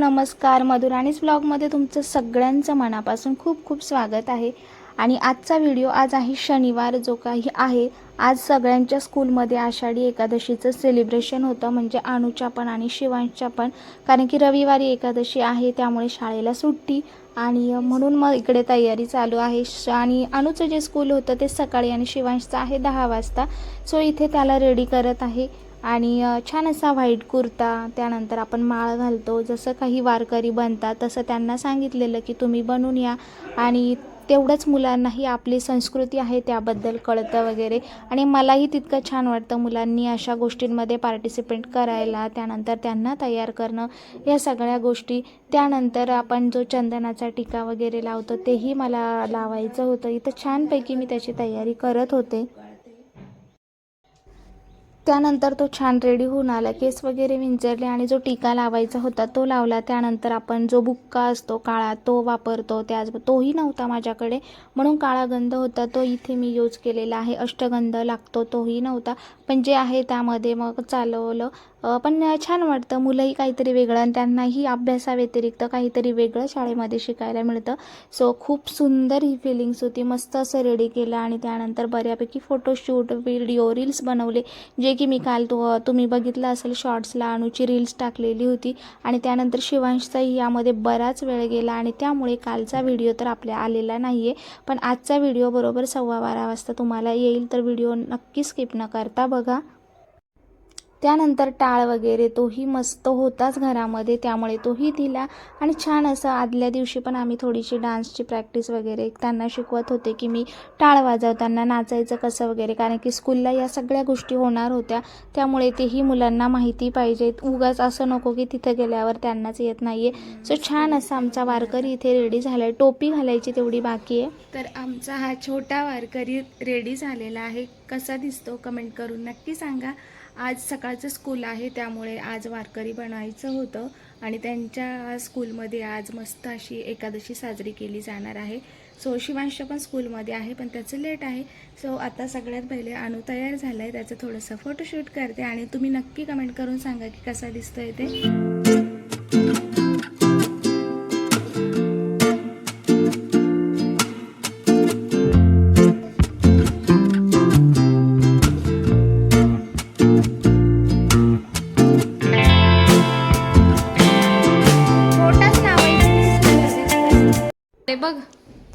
नमस्कार. मधुराणीच ब्लॉगमध्ये तुमचं सगळ्यांचं मनापासून खूप खूप स्वागत आहे. आणि आजचा व्हिडिओ आज आहे शनिवार जो काही आहे आज सगळ्यांच्या स्कूलमध्ये आषाढी एकादशीचं सेलिब्रेशन होतं. म्हणजे अनुच्या पण आणि शिवांशच्या पण. कारण की रविवारी एकादशी आहे त्यामुळे शाळेला सुट्टी. आणि म्हणून मग इकडे तयारी चालू आहे. श- आणि अनुचं जे स्कूल होतं ते सकाळी आणि शिवांशचं आहे दहा वाजता. सो इथे त्याला रेडी करत आहे. आणि छान असा व्हाईट कुर्ता त्यानंतर आपण माळ घालतो. जसं काही वारकरी बनतात तसं त्यांना सांगितलेलं की तुम्ही बनून या. आणि तेवढंच मुलांनाही आपली संस्कृती आहे त्याबद्दल कळतं वगैरे. आणि मलाही तितकं छान वाटतं मुलांनी अशा गोष्टींमध्ये पार्टिसिपेट करायला त्यानंतर त्यांना तयार करणं या सगळ्या गोष्टी. त्यानंतर आपण जो चंदनाचा टिका वगैरे लावतो तेही मला लावायचं होतं. इथं छानपैकी मी त्याची तयारी करत होते. त्यानंतर तो छान रेडी होऊन आला. केस वगैरे विंचरले आणि जो टीका लावायचा होता तो लावला. त्यानंतर आपण जो बुक्का असतो काळा तो वापरतो. त्याच तोही नव्हता माझ्याकडे. म्हणून काळा गंध होता तो इथे मी यूज केलेला आहे. अष्टगंध लागतो तोही नव्हता. पण जे आहे त्यामध्ये मग चालवलं. पण छान वाटतं. मुलंही काहीतरी वेगळं आणि त्यांनाही अभ्यासाव्यतिरिक्त काहीतरी वेगळं शाळेमध्ये शिकायला मिळतं. सो खूप सुंदर ही फिलिंग्स होती. मस्त असं रेडी केलं आणि त्यानंतर बऱ्यापैकी फोटोशूट व्हिडिओ रील्स बनवले जे की मी काल तो तुम्ही बघितलं असेल शॉर्ट्सला अनुची रील्स टाकलेली होती आणि त्यानंतर शिवांशचाही यामध्ये बराच वेळ गेला आणि त्यामुळे कालचा व्हिडिओ तर आपल्या आलेला नाही आहे पण आजचा व्हिडिओ बरोबर सव्वा बारा वाजता तुम्हाला येईल तर व्हिडिओ नक्की स्किप न करता बघा. त्यानंतर टाळ वगैरे तोही मस्त होताच घरामध्ये त्यामुळे तोही दिला. आणि छान असं आदल्या दिवशी पण आम्ही थोडीशी डान्सची प्रॅक्टिस वगैरे त्यांना शिकवत होते की मी टाळ वाजवताना नाचायचं कसं वगैरे कारण की स्कूलला या सगळ्या गोष्टी होणार होत्या. त्यामुळे तेही मुलांना माहिती पाहिजेत उगाच असं नको की तिथं गेल्यावर त्यांनाच येत नाही आहे सो छान असा आमचा वारकरी इथे रेडी झाला आहे टोपी घालायची तेवढी बाकी आहे. तर आमचा हा छोटा वारकरी रेडी झालेला आहे. कसा दिसतो कमेंट करून नक्की सांगा. आज सकाळचं स्कूल आहे त्यामुळे आज वारकरी बनायचं होतं आणि त्यांच्या स्कूलमध्ये आज मस्त अशी एकादशी साजरी केली जाणार आहे. सो शिवांश पण स्कूलमध्ये आहे पण त्याचं लेट आहे. सो आता सगळ्यात पहिले अणू तयार झाला आहे त्याचं थोडंसं फोटोशूट करते आणि तुम्ही नक्की कमेंट करून सांगा की कसा दिसतोय ते. बघ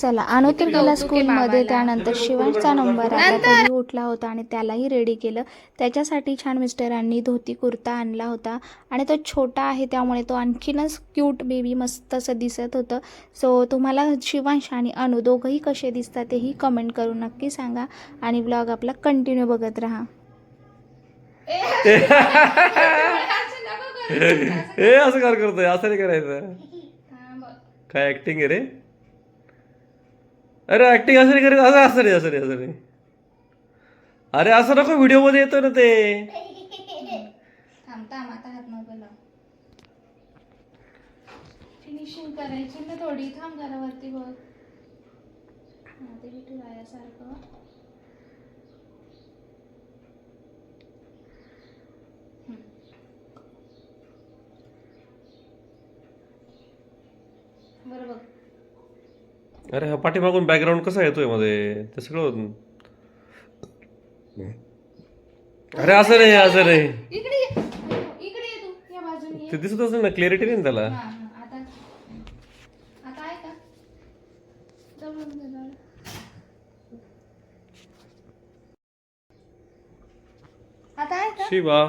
चला अनु तर गेला स्कूलमध्ये त्यानंतर शिवांशचा नंबर आला. तोही उठला होता आणि त्यालाही रेडी केलं. त्याच्यासाठी छान मिस्टरांनी धोती कुर्ता आणला होता. आणि तो छोटा आहे त्यामुळे तो आणखीनच क्यूट बेबी मस्त असं दिसत होतं. सो तुम्हाला शिवांश आणि अनु दोघंही कसे दिसतात तेही कमेंट करून नक्की सांगा. आणि ब्लॉग आपला कंटिन्यू बघत राहा. हे असं कार. करतोय? असं नाही करायचं. काय ऍक्टिंग आहे रे? अरे ऍक्टिंग असं नाही करायचं असं असं नाही असं रे असं रे अरे असं नको व्हिडिओमध्ये येतो ना ते. थांबता आता हात नको फिनिशिंग करायची ना थोडी थांब घरावरती बघ. हा ते विठू बरं बघ. अरे हा पाठीमागून बॅकग्राऊंड कसा येतोयमध्ये? ते सगळं अरे असं नाही असं नाही. इकडे ये. इकडे ये तू या बाजूने ये. ते दिसत असेल ना क्लॅरिटी नाही ना त्याला? हा हा आता आता आहे का? जवळून जा, जवळून. आता आहे का? शिवा.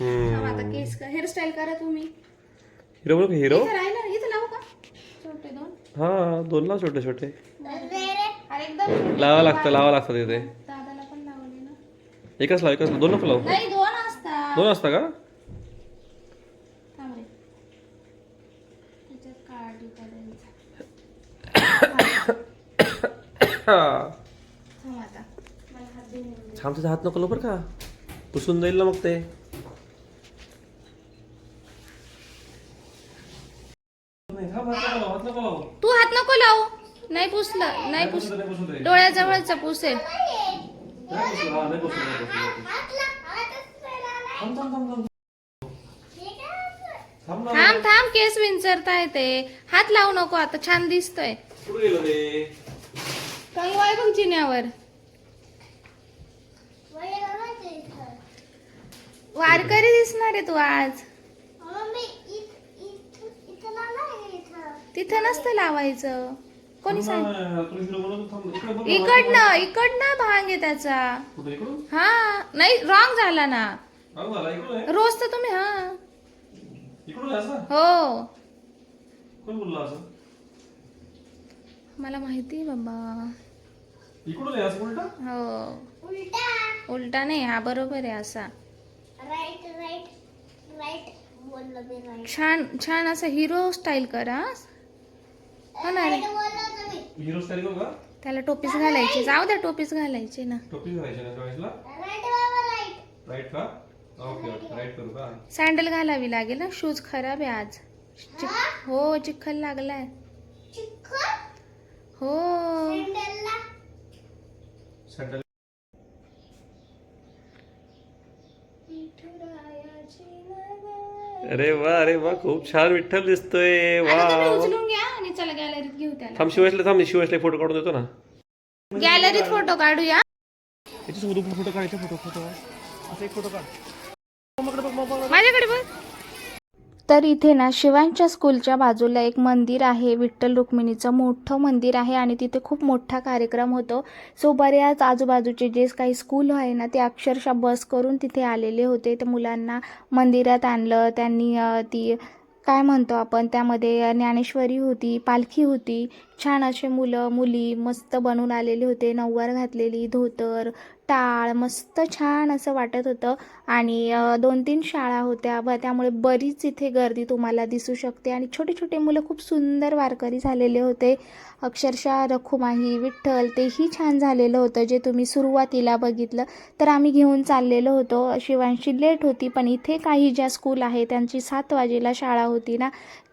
थांब हम्म. आता केस हेअरस्टाईल करा तुम्ही. हिरो हिरो इथं राहिलं इथं हा दोन ला छोटे छोटे. अरे एकदम छोटे. लावा लागतं लावा लागतं तिथे. दादाला पण लावले ना. एकच लाव एकच लाव. दोन नको लावू. नाही दोन असतात. दोन असता का? थांब रे. त्याच्यात काळजी करायचं. थांब आता. मला हात. थांब नको लावू बरं का पुसून जाईल ना मग ते. तू हात नको लावू. नाही पुसलं नाही पुस डोळ्याजवळच पुसेल. थांब थांब केस विंचरताय ते हात लावू नको आता छान दिसतोय. कुठे गेलं ते? कंगू आहे बघ जिन्यावर वारकरी दिसणार आहे तू आज. तिथं नसतं लावायचं. कोणी सांग. इकडनं इकडनं भांग आहे त्याचा. हा नाही रॉंग झाला ना. रोज तर तुम्ही हा. हो. कोण बोलला असं? मला माहिती आहे बाबा. हो. उलटा नाही हा बरोबर आहे असा. राईट राईट राईट बोललो मी राईट छान छान असं हिरो स्टाईल करा. हो ना रे. राईट बोललो तुम्ही हिरो स्टाईल करू का त्याला टोपीच घालायची. जाऊ द्या टोपीच घालायची ना. टोपी घालायची ना चॉईसला? राईट का? ओके ओके राईट करू का? सँडल घालावी लागेल ना. शूज खराब आहे आज. चिक- हो? चिखल लागलाय. चिखल? हो. सँडलला सँडल अरे वा अरे वा खूप छान विठ्ठल दिसतोय. वा आता तुम्ही उचलून घ्या आणि चला गॅलरीत घेऊ त्याला. थांब शिवायसला थांब शिवायसला फोटो काढून देतो ना. गॅलरीत फोटो काढूया. फोटो काढायचे फोटो फोटो असा एक फोटो काढ. माझ्याकडे बघ. तर इथे ना शिवांच्या स्कूलच्या बाजूला एक मंदिर आहे विठ्ठल रुक्मिणीचं मोठं मंदिर आहे आणि तिथे खूप मोठा कार्यक्रम होतो. सो बऱ्याच आजूबाजूचे जे काही स्कूल आहे ना ते अक्षरशः बस करून तिथे आलेले होते. त्या मुलांना मंदिरात आणलं त्यांनी ती काय म्हणतो आपण त्यामध्ये ज्ञानेश्वरी होती पालखी होती छान असे मुलं मुली मस्त बनून आलेले होते. नऊवार घातलेली धोतर टाळ मस्त छान असं वाटत होतं. आणि दोन तीन शाळा होत्या. व त्यामुळे बरीच इथे गर्दी तुम्हाला दिसू शकते. आणि छोटे छोटे मुलं खूप सुंदर वारकरी झालेले होते. अक्षरशः रखुमाही विठ्ठल तेही छान झालेलं होतं जे तुम्ही सुरुवातीला बघितलं. तर आम्ही घेऊन चाललेलो होतो. शिवांशी लेट होती पण इथे काही ज्या स्कूल आहे त्यांची सात वाजेला शाळा होती ना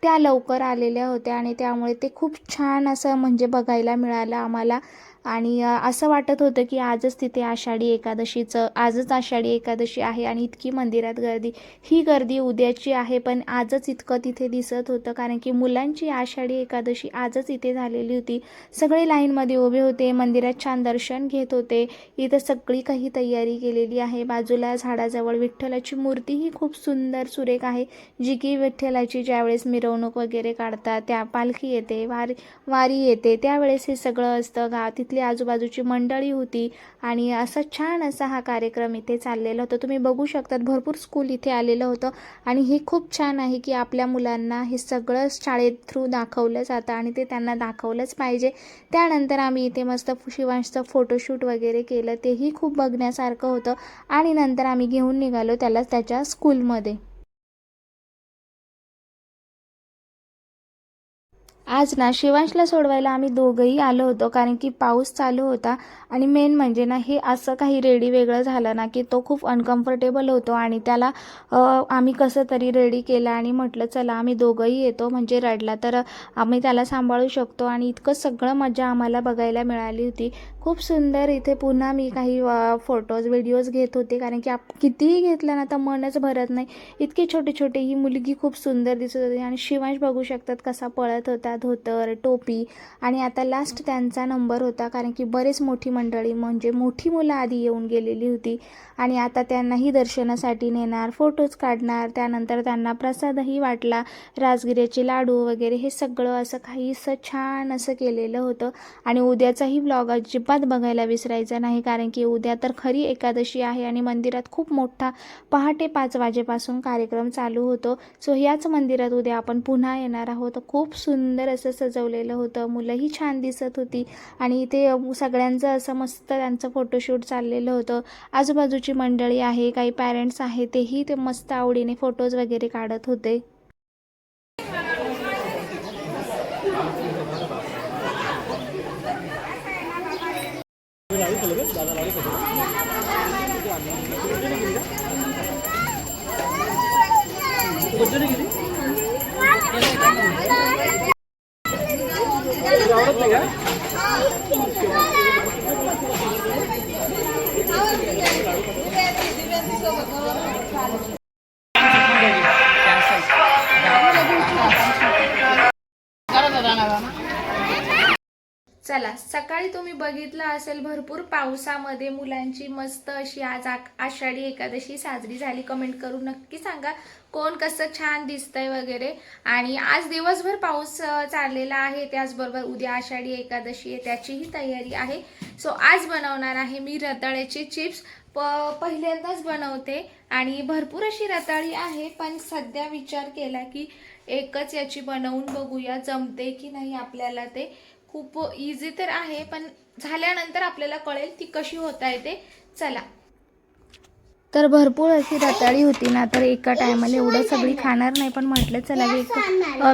त्या लवकर आलेल्या होत्या आणि त्यामुळे ते खूप छान असं म्हणजे बघायला मिळालं आम्हाला. आणि असं वाटत होतं की आजच तिथे आषाढी एकादशीचं आजच आषाढी एकादशी आहे आणि इतकी मंदिरात गर्दी ही गर्दी उद्याची आहे पण आजच इतकं तिथे दिसत होतं कारण की मुलांची आषाढी एकादशी आजच इथे झालेली होती. सगळे लाईनमध्ये उभे होते मंदिरात छान दर्शन घेत होते. इथं सगळी काही तयारी केलेली आहे. बाजूला झाडाजवळ विठ्ठलाची मूर्तीही खूप सुंदर सुरेख आहे. जी की विठ्ठलाची ज्यावेळेस मिरवणूक वगैरे काढतात त्या पालखी येते वारी वारी येते त्यावेळेस हे सगळं असतं. गाव तिथली आजूबाजूची मंडळी होती आणि असा छान असा हा कार्यक्रम इथे चाललेला होता. तुम्ही बघू शकतात भरपूर स्कूल इथे आलेलं होतं आणि हे खूप छान आहे की आपल्या मुलांना हे सगळं शाळेत थ्रू दाखवलं जातं आणि ते त्यांना दाखवलंच पाहिजे. त्यानंतर आम्ही इथे मस्त शिवांशचं फोटोशूट वगैरे केलं तेही खूप बघण्यासारखं होतं आणि नंतर आम्ही घेऊन निघालो त्याला त्याच्या स्कूलमध्ये आज ना शिवांशला सोडवायला आम्ही दोघंही आलो होतो कारण की पाऊस चालू होता. आणि मेन म्हणजे ना हे असं काही रेडी वेगळं झालं ना की तो खूप अनकम्फर्टेबल होतो आणि त्याला आम्ही कसं तरी रेडी केलं आणि म्हटलं चला आम्ही दोघंही येतो म्हणजे रडला. तर आम्ही त्याला सांभाळू शकतो आणि इतकं सगळं मजा आम्हाला बघायला मिळाली होती. खूप सुंदर. इथे पुन्हा मी काही फोटोज व्हिडिओज घेत होते. कारण की आप कितीही घेतलं ना तर मनच भरत नाही. इतके छोटे छोटे ही मुलगी खूप सुंदर दिसत होती. आणि शिवांश बघू शकतात कसा पळत होता धोतर टोपी. आणि आता लास्ट त्यांचा नंबर होता. कारण की बरेच मोठी मंडळी म्हणजे मोठी मुलं आधी येऊन गेलेली होती. आणि आता त्यांनाही दर्शनासाठी नेणार फोटोज काढणार. त्यानंतर त्यांना प्रसादही वाटला. राजगिऱ्याचे लाडू वगैरे हे सगळं असं काहीसं छान असं केलेलं होतं. आणि उद्याचाही ब्लॉग अजिबात बघायला विसरायचा नाही कारण की उद्या तर खरी एकादशी आहे आणि मंदिरात खूप मोठा पहाटे पाच वाजेपासून कार्यक्रम चालू होतो. सो ह्याच मंदिरात उद्या आपण पुन्हा येणार आहोत. खूप सुंदर असं सजवलेलं होतं. मुलंही छान दिसत होती आणि इथे सगळ्यांचं असं मस्त त्यांचं फोटोशूट चाललेलं होतं. आजूबाजूची मंडळी आहे काही पॅरेंट्स आहे तेही ते मस्त आवडीने फोटोज वगैरे काढत होते. सकाळी तुम्ही बघितलं असेल भरपूर पावसामध्ये मुलांची मस्त अशी आज आषाढी एकादशी साजरी झाली. कमेंट करून नक्की सांगा कोण कसं छान दिसतंय वगैरे. आणि आज दिवसभर पाऊस चाललेला आहे. त्याचबरोबर उद्या आषाढी एकादशी आहे त्याचीही तयारी आहे. सो आज बनवणार आहे मी रताळ्याचे चिप्स. प पहिल्यांदाच बनवते आणि भरपूर अशी रताळी आहे पण सध्या विचार केला की एकच याची बनवून बघूया जमते की नाही आपल्याला ते. खूप इझी तर आहे पण झाल्यानंतर आपल्याला कळेल ती कशी होता येते. चला. तर भरपूर अशी रताळी होती ना तर एका टायमाला एवढं सगळी खाणार नाही पण म्हटलं चला एक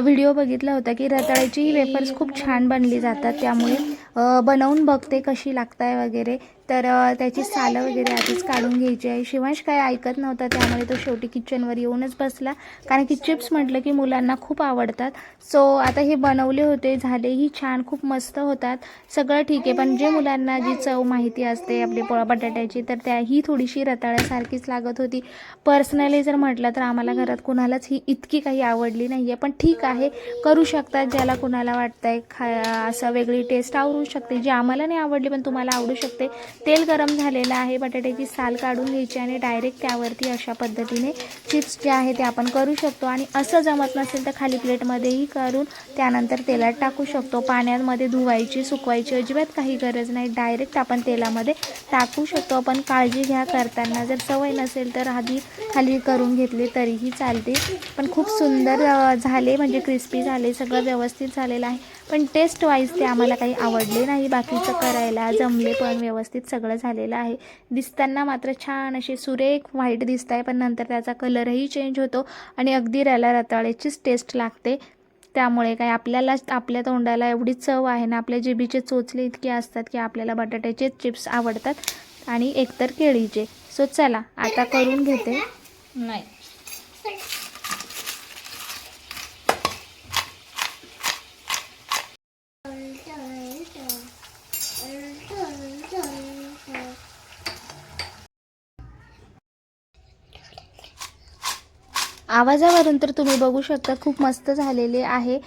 व्हिडिओ बघितला होता की रताळ्याची वेफर्स खूप छान बनली जातात त्यामुळे बनवून बघते कशी लागताय वगैरे. तर त्याची सालं वगैरे आधीच काढून घ्यायची आहे. शिवांश काय ऐकत नव्हता त्यामुळे तो शेवटी किचनवर येऊनच बसला. कारण की चिप्स म्हटलं की मुलांना खूप आवडतात. सो आता हे बनवले होते झालेही छान खूप मस्त होतात. सगळं ठीक आहे पण जे मुलांना जी चव माहिती असते आपली पोळा बटाट्याची तर त्या ही थोडीशी रताळ्यासारखीच लागत होती. पर्सनली जर म्हटलं तर आम्हाला घरात कुणालाच ही इतकी काही आवडली नाही आहे पण ठीक आहे करू शकतात ज्याला कुणाला वाटतंय खा असं वेगळी टेस्ट आवडू शकते जी आम्हाला नाही आवडली पण तुम्हाला आवडू शकते. तेल गरम झालेलं आहे बटाट्याची साल काढून घ्यायची आणि डायरेक्ट त्यावरती अशा पद्धतीने चिप्स जे आहे ते आपण करू शकतो. आणि असं जमत नसेल तर खाली प्लेटमध्येही करून त्यानंतर तेलात टाकू शकतो. पाण्यामध्ये धुवायची सुकवायची अजिबात काही गरज नाही. डायरेक्ट आपण तेलामध्ये टाकू शकतो. पण काळजी घ्या करताना. जर सवय नसेल तर आधी खाली करून घेतली तरीही चालते. पण खूप सुंदर झाले म्हणजे क्रिस्पी झाले सगळं व्यवस्थित झालेलं आहे. पण टेस्ट वाईज ते आम्हाला काही आवडले नाही. बाकीचं करायला जमले पण व्यवस्थित सगळं झालेलं आहे. दिसताना मात्र छान असे सुरेख व्हाईट दिसत आहे पण नंतर त्याचा कलरही चेंज होतो आणि अगदी त्याला रताळ्याचीच टेस्ट लागते. त्यामुळे काय आपल्याला आपल्या तोंडाला एवढी चव आहे ना आपल्या जिबीचे चोचले इतके असतात की आपल्याला बटाट्याचे चिप्स आवडतात आणि एकतर केळीचे. सो चला आता करून घेते. नाही. आवाजावरून तर तुम्ही बघू शकता खूप मस्त झालेले आहे.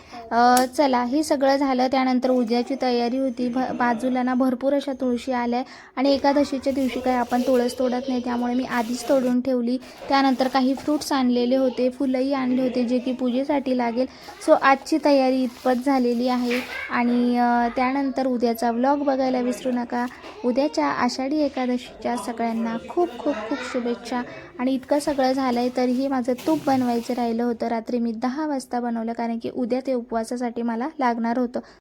चला हे सगळं झालं त्यानंतर उद्याची तयारी होती. भ बाजूला ना भरपूर अशा तुळशी आल्या आणि एकादशीच्या दिवशी काही आपण तुळस तोडत नाही त्यामुळे मी आधीच तोडून ठेवली. त्यानंतर काही फ्रूट्स आणलेले होते फुलंही आणले होते जे की पूजेसाठी लागेल. सो आजची तयारी इतपत झालेली आहे. आणि त्यानंतर उद्याचा व्लॉग बघायला विसरू नका. उद्याच्या आषाढी एकादशीच्या सगळ्यांना खूप खूप खूप शुभेच्छा. आणि इतकं सगळं झालं आहे तरीही माझं तूप बनवायचं राहिलं होतं. रात्री मी दहा वाजता बनवलं कारण की उद्या ते उपवासासाठी मला लागणार होतं.